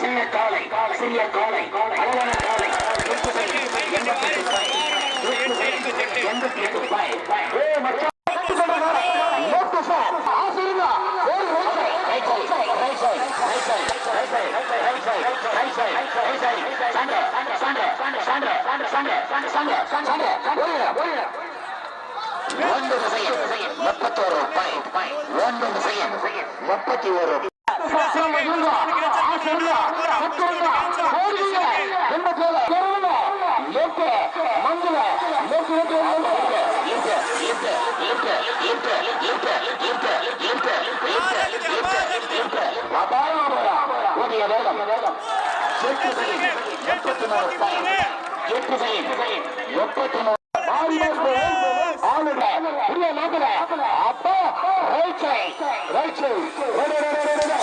சிறிய காலை சிறிய காலை முப்பத்தோரு முப்பத்தி ஒரு எண்பத்தி side right side. Right side.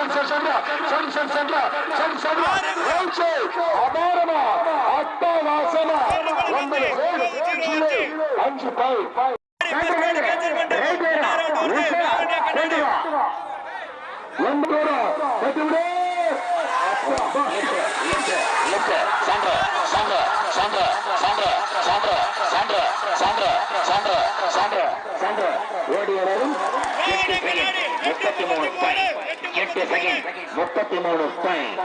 Sensor சென்ற சென்சர் சென்ற சென்சர் சான்று சான்று சான்று சான்று சான்று ஓடி வரும். முப்பத்தி மூணு எட்டு செகண்ட் முப்பத்தி மூணு பாயிண்ட்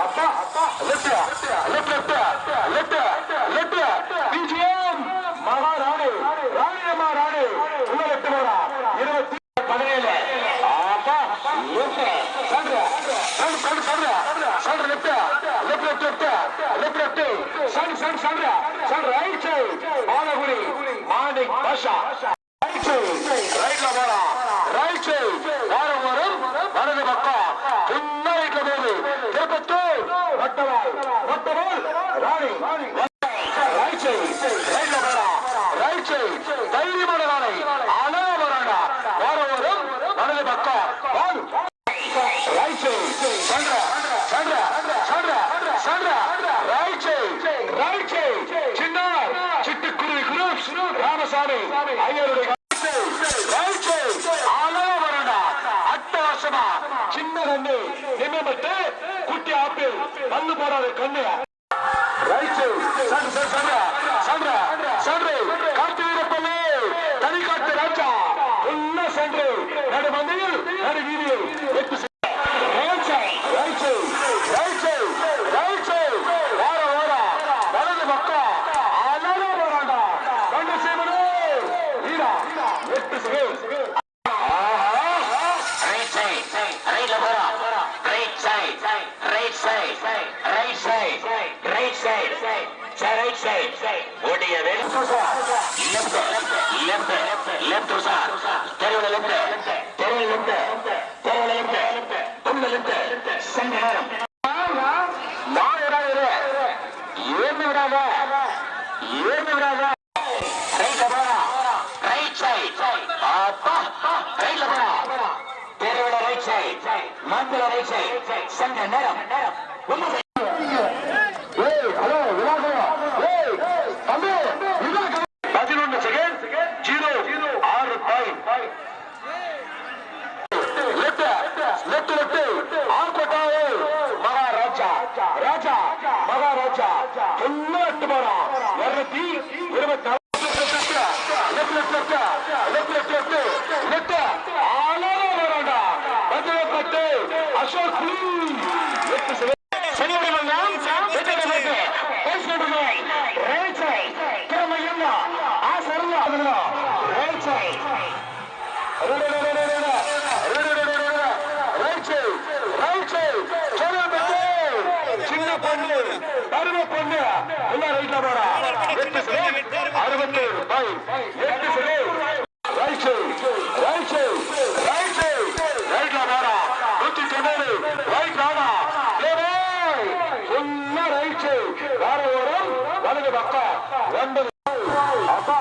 அப்பா அப்பா left left left left BGM மகாராணி ராணி அம்மா ராணி உள்ள லெப்ட் போறா இருபத்தி பதினேழு. அப்பா லெப்ட். சொல்ற சொல்ற சொல்ற சொல்ற left. Left left left left. Left சொல்ற சொல்ற சொல்ற சண்டை சண்டை ரைட் சைடு பாலகுடி மாணிக் பாஷா ரைட் சைடு ரைட்ல போறா. ரைட் சைடு வாரம் வரும் வலது பக்கம். சின்ன ரைட்ல போகுது. திருப்பத்தூர் வட்டவால் வட்டவால் ராணி. ரைட் சைட் மந்திர ரைட் சைட் சென்ற நேரம் லெப்ட் லெப்ட் லெப்ட் லெப்ட் ஆளால வராண்டா பதில பட்டு அசோக் லெப்ட் சனியுடைய மன்னம் லெப்ட் லெப்ட் பேஸ் நடுவே ரைட் சைட் திறமையுள்ள அறுபத்தேழு பை உள்ள ரைட் சைடு வேற வரும் வலது பக்கம் ரெண்டு அப்பா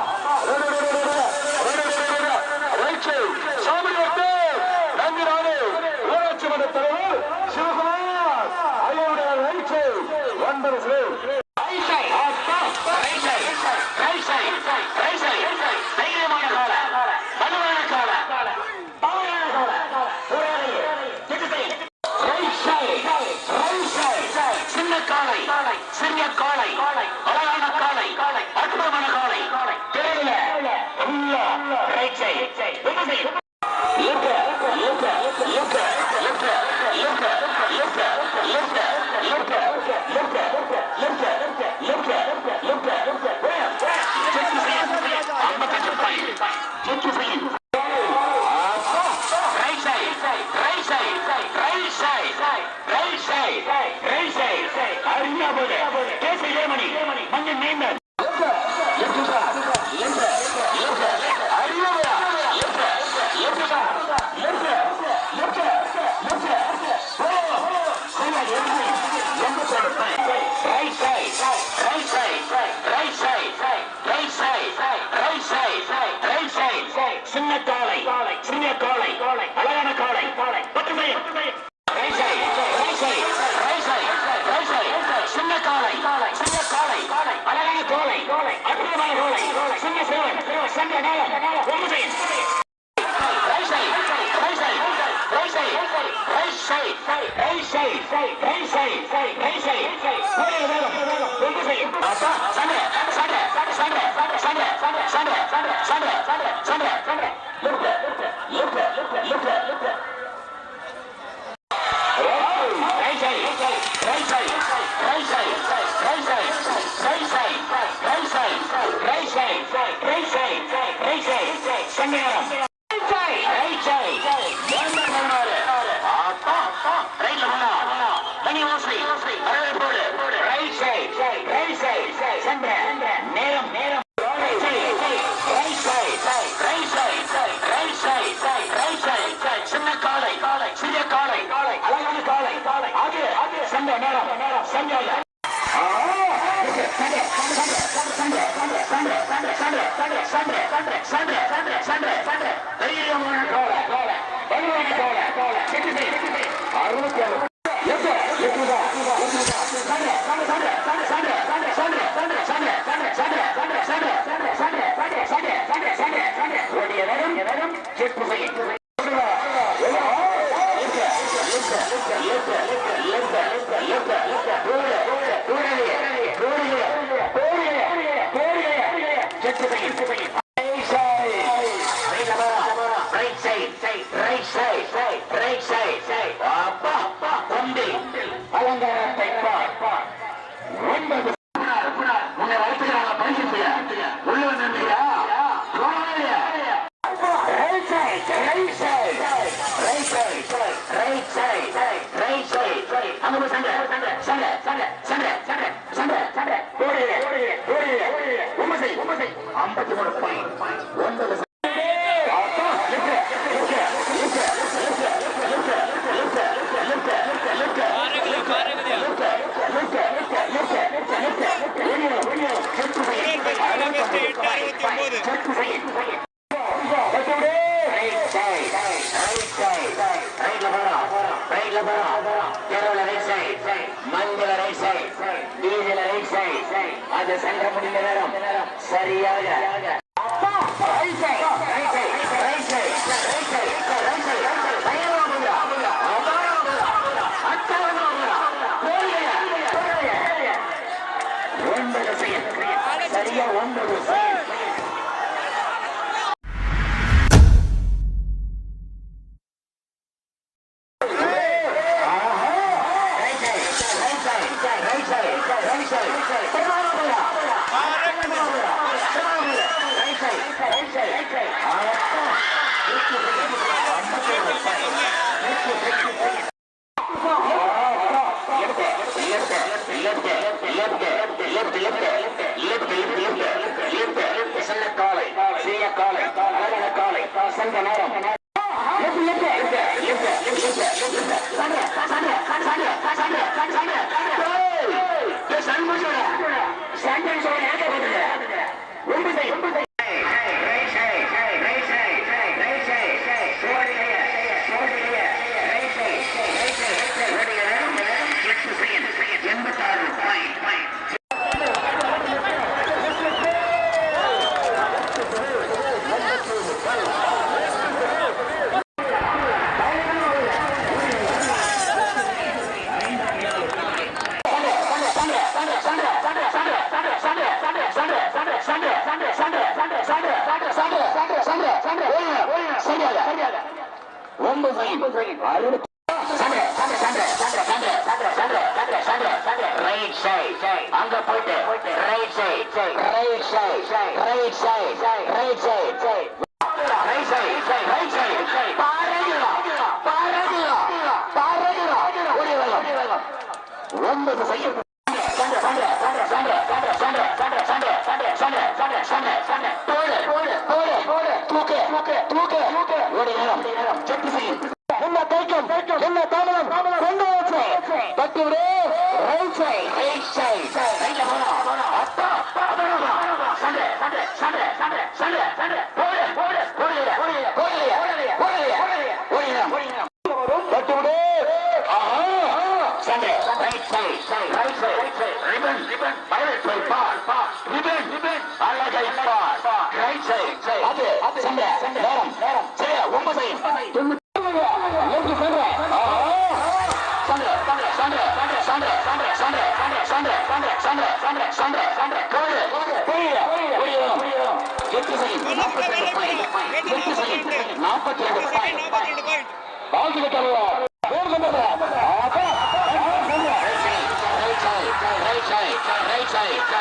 சென்ற காலம் ஒன்பது Sunday. Sunday. அலங்காரம் sería grande. ரைட் அங்க போயிட்டு right side right side right side right side right side right side பாரதியா பாரதியா பாரதியா ஓடி வேகம் ஒன்பது செய்யும் சண்டை சண்டை சண்டை சண்டை சண்டை சண்டை சண்டை சண்டை சண்டை சண்டை சண்டை சண்டை போடு போடு போடு போடு தூக்கு தூக்கு தூக்கு தூக்கு அது சண்டை நேரம் நேரம் சரி ஒன்பது தொண்ணூத்தி எட்டு சண்டை சண்டை சண்டை சண்டை சண்டை சண்டை சண்டை சண்டை சண்டை சண்டை சண்டை சண்டை சண்டை கோடு புரியல புரியல எட்டு செகண்ட் நாற்பத்தி ரெண்டு பாயிண்ட் எட்டு செகண்ட் நாற்பத்தி ரெண்டு பாயிண்ட் வாழ்த்துக்கு தருவார் வேறு நம்பர்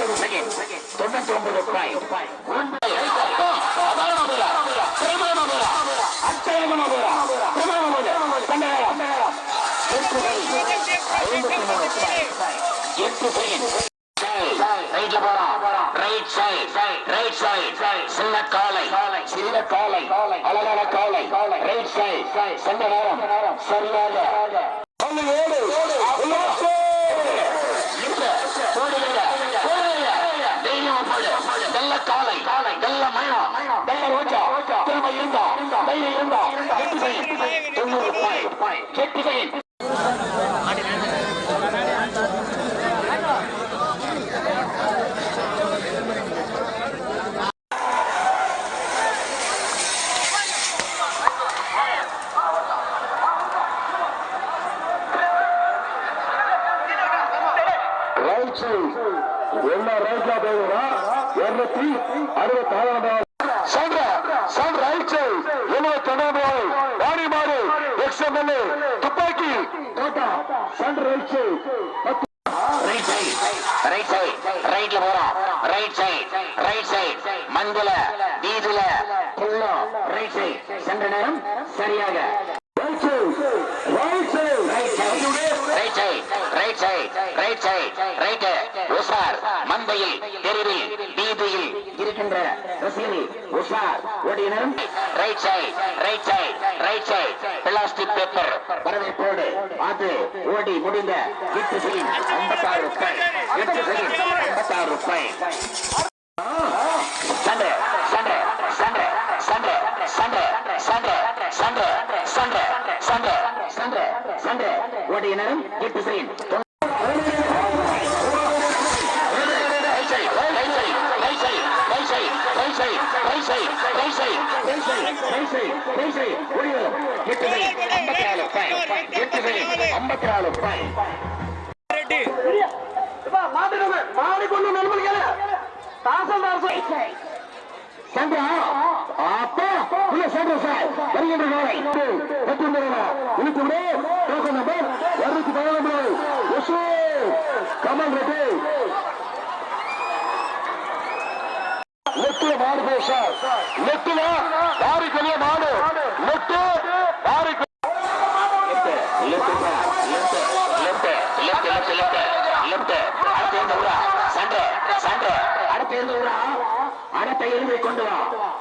ஒன்பது செகண்ட் தொண்ணூத்தி ஒன்பது எட்டு செகண்ட் ரைட்ல போறோம் ரைட் சைட் ரைட் சைட் சின்ன காலை சின்ன காலை அழகான காலை ரைட் சைட் சென்ற நேரம். சரியாக ஒன்று ஏழு காலை வெள்ள மயம் வெள்ள ரோஜா திறமை இருந்தா தைரியம் இருந்தா எட்டு செகண்ட் தொண்ணூறு பாயிண்ட் எட்டு செகண்ட் ரைட் சைட் என்ன ரைட்ல போகுதா இருநூத்தி அறுபத்தி ஆறாம் சொல்ற சொல்ற ரைட் சைட் எழுபத்தி ஒன்றாம் வாடி மாடு எக்ஸ்எம்எல்ஏ துப்பாக்கி தோட்டா center right side right side right side ரைட்ல போறோம் ரைட் சைட் ரைட் சைட் மந்தல வீதியில புள்ளம் ரைட் சைட் சென்ற நேரம் சரியாக. Right side right side right side right side right side right உஷார் மந்தையில் தெருவில் வீதியில் இருக்கின்ற ரசிகர்கள் உஷார் ஓடிய நேரம். Right side right side right side plastic paper வரவேற்போடு அது ஓடி முடிந்த எட்டு செகண்ட் ஐம்பத்தாறு ரூபாய். எட்டு செகண்ட் ஐம்பத்தாறு ரூபாய். சண்டை சண்டை சண்டை சண்டை சண்டை சண்டை ஓடிய நேரம் எட்டு சீன் மாதிரி கொண்டு நண்பர்கள் தாசல்தார் சந்திரா அப்பா உள்ள சந்திர சார். வருகின்ற நாளை. எட்டு இழுத்து விடு. டோக்கன் நம்பர் இருநூத்தி பதினொன்று கமல் ரெட்டி லெட்டு மாடு போ சார் லெட்டுல மாடு. பணத்தை இருமை கொண்டு வா.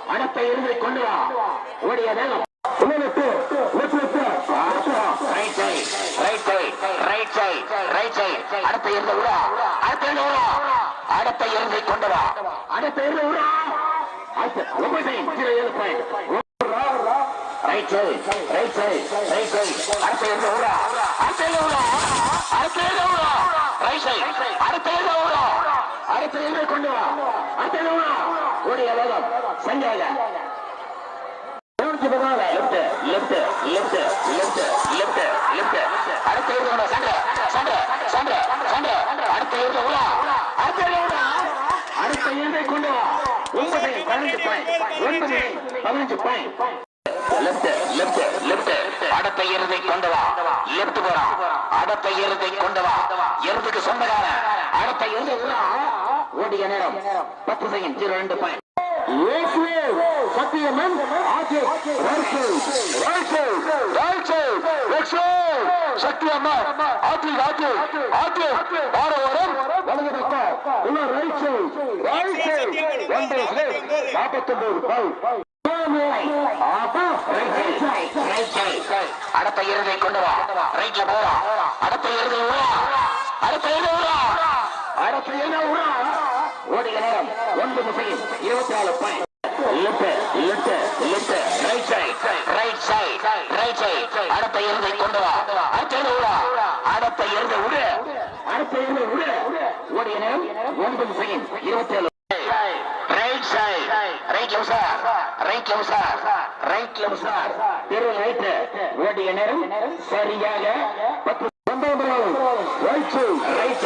பணத்தை இருமை கொண்டு வா. ஓடிய வேகம். அடுத்த இருந்து விடா. அடுத்த இருந்து விடா. அடுத்த இருந்து கொண்டு வா. அடுத்த இருந்து விடா. Right side right side right side அடுத்த இருந்து விடா. அடுத்த இருந்து விடா. அடுத்த இருந்து விடா. ரைட் சைடு அடுத்த இருந்து விடா. அடுத்த இருந்து கொண்டு வா. மாட்டணுமா ஓடிய வேகம். சஞ்சய் கவனிச்சு போகாத லெப்ட் கொண்டு வா. ஒன்பது பதினஞ்சு பாயிண்ட் ஒன்பது பதினஞ்சு பாயிண்ட் லெப்ட் லெப்ட் லெப்ட் அடுத்த இருந்தை கொண்டு போறான். அடுத்த இருந்தை கொண்டு வா. எருதுக்கு சொந்தக்காரன். அடுத்த ஓடிய நேரம். பத்து செகண்ட். ஜீரோ ரெண்டு பாயிண்ட் சத்தியம் சக்தியம்மா வார வாரம் வலது பக்கம் இன்னும் ரைட் அடுத்த இறுதியை கொண்டு வா. ரைட்ல போறா. அடுத்த இறுதி அடுத்த இறுதி அடுத்து என்ன ஊரா ஓடிய நேரம் ஒன்பது செகண்ட் இருபத்தி நாலு point left left right side right அடுத்த எருதை கொண்டு வா அடுத்த எருது ஊரா அடுத்த எருது அடுத்த எருது உடு ஓடிய நேரம் ஒன்பது செகண்ட் இருபத்தி ஏழு right side right right left sir right left sir right ஓடிய நேரம் சரியாக பத்து ஒன்பது ரைட் ரைட்